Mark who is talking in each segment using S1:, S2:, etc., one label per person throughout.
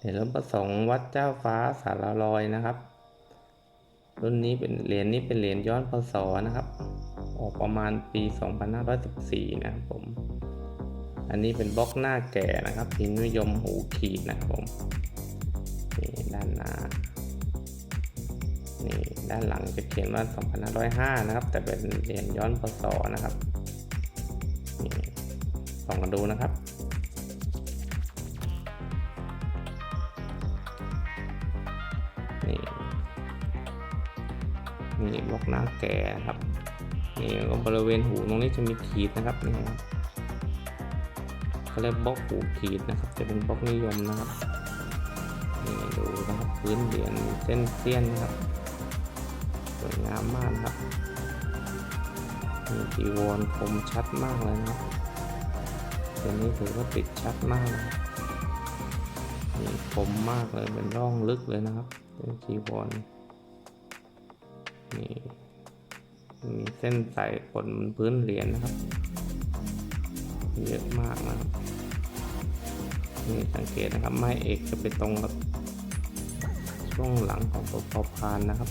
S1: เหรียญรุ่นประสงค์วัดเจ้าฟ้าสารลอยนะครับ รุ่นนี้เป็นเหรียญนี้เป็นเหรียญย้อนพศนะครับ ออกประมาณปี 2514 นะครับผม อันนี้เป็นบล็อกหน้าแก่นะครับพิมพ์นิยมหูขีดนะครับผมนี่ด้านหน้านี่ด้านหลังจะเขียนว่า 2505 นะครับ แต่เป็นเหรียญย้อนพศนะครับนี่ส่องกันดูนะครับ นี่นี่บล็อกหน้าแก่นะครับนี่ก็บริเวณหูตรงนี้จะมีขีดนะครับนี่ครับเขาเรียกบล็อกหูขีดนะครับ จะเป็นบล็อกนิยมนะครับนี่ดูนะครับพื้นเหรียญเส้นเสี้ยนนะครับสวยงามมากนะครับมีจีวรคมชัดมากเลยนะครับเดี๋ยวนี้ถือว่าติดชัดมากนะครับ นี่คมมากเลยเป็นร่องลึกเลยนะครับเป็นจีวรนี่มีเส้นใส่ขนบนพื้นเหรียญนะครับ เยอะมากนะครับนี่สังเกตนะครับ ไม้เอกจะไปตรงกับช่วงหลังของตัวพอพานนะครับ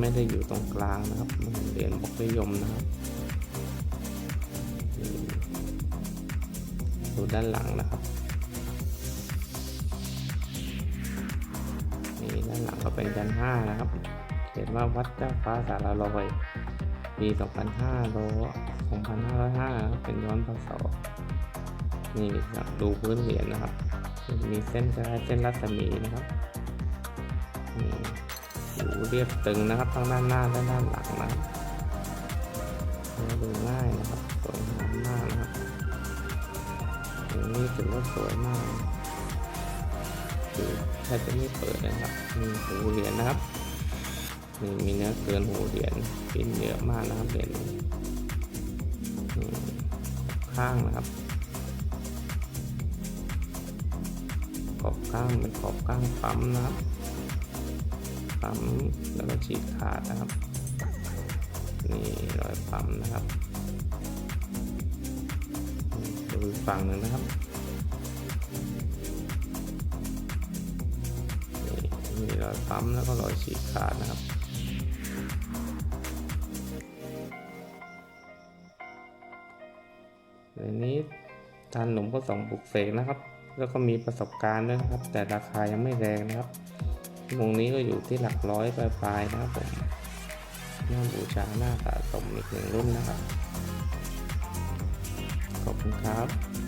S1: ไม่ได้อยู่ตรงกลางนะครับเหรียญบกนิยมนะครับดูด้านหลังนะครับ ด้านหลังก็เป็นยันห้านะครับเขียนว่าวัดเจ้าฟ้าสารลอยปี2500 2505 เป็นย้อนพศนี่ครับดูพื้นเหรียญนะครับ มีเส้นคล้ายเส้นรัศมีนะครับนี่อยู่เรียบตึงนะครับทั้งด้านหน้าและด้านหลังนะดูง่ายนะครับสวยงามมากนะครับอย่างนี้ถือว่าสวยมาก คือแทบจะไม่เปิดนะครับ มีหูเหรียญนะครับนี่มีเนื้อเกินหูเหรียญปิ้นเยอะมากนะครับเหรียญข้างนะครับ ขอบก้างเป็นขอบก้างปั๊มนะครับปั๊มแล้วก็ฉีกขาดนะครับ นี่รอยปั๊มนะครับดูฝั่งหนึ่งนะครับ รอยปั๊มแล้วก็รอยฉีกขาดนะครับในนี้ทานหนุ่มก็ส่งปลุกเสกนะครับ แล้วก็มีประสบการณ์ด้วยนะครับ แต่ราคายังไม่แรงนะครับวงนี้ก็อยู่ที่หลักร้อยปลายๆนะครับผมน่าบูชาหน้าสะสมอีกหนึ่งรุ่นนะครับ ขอบคุณครับ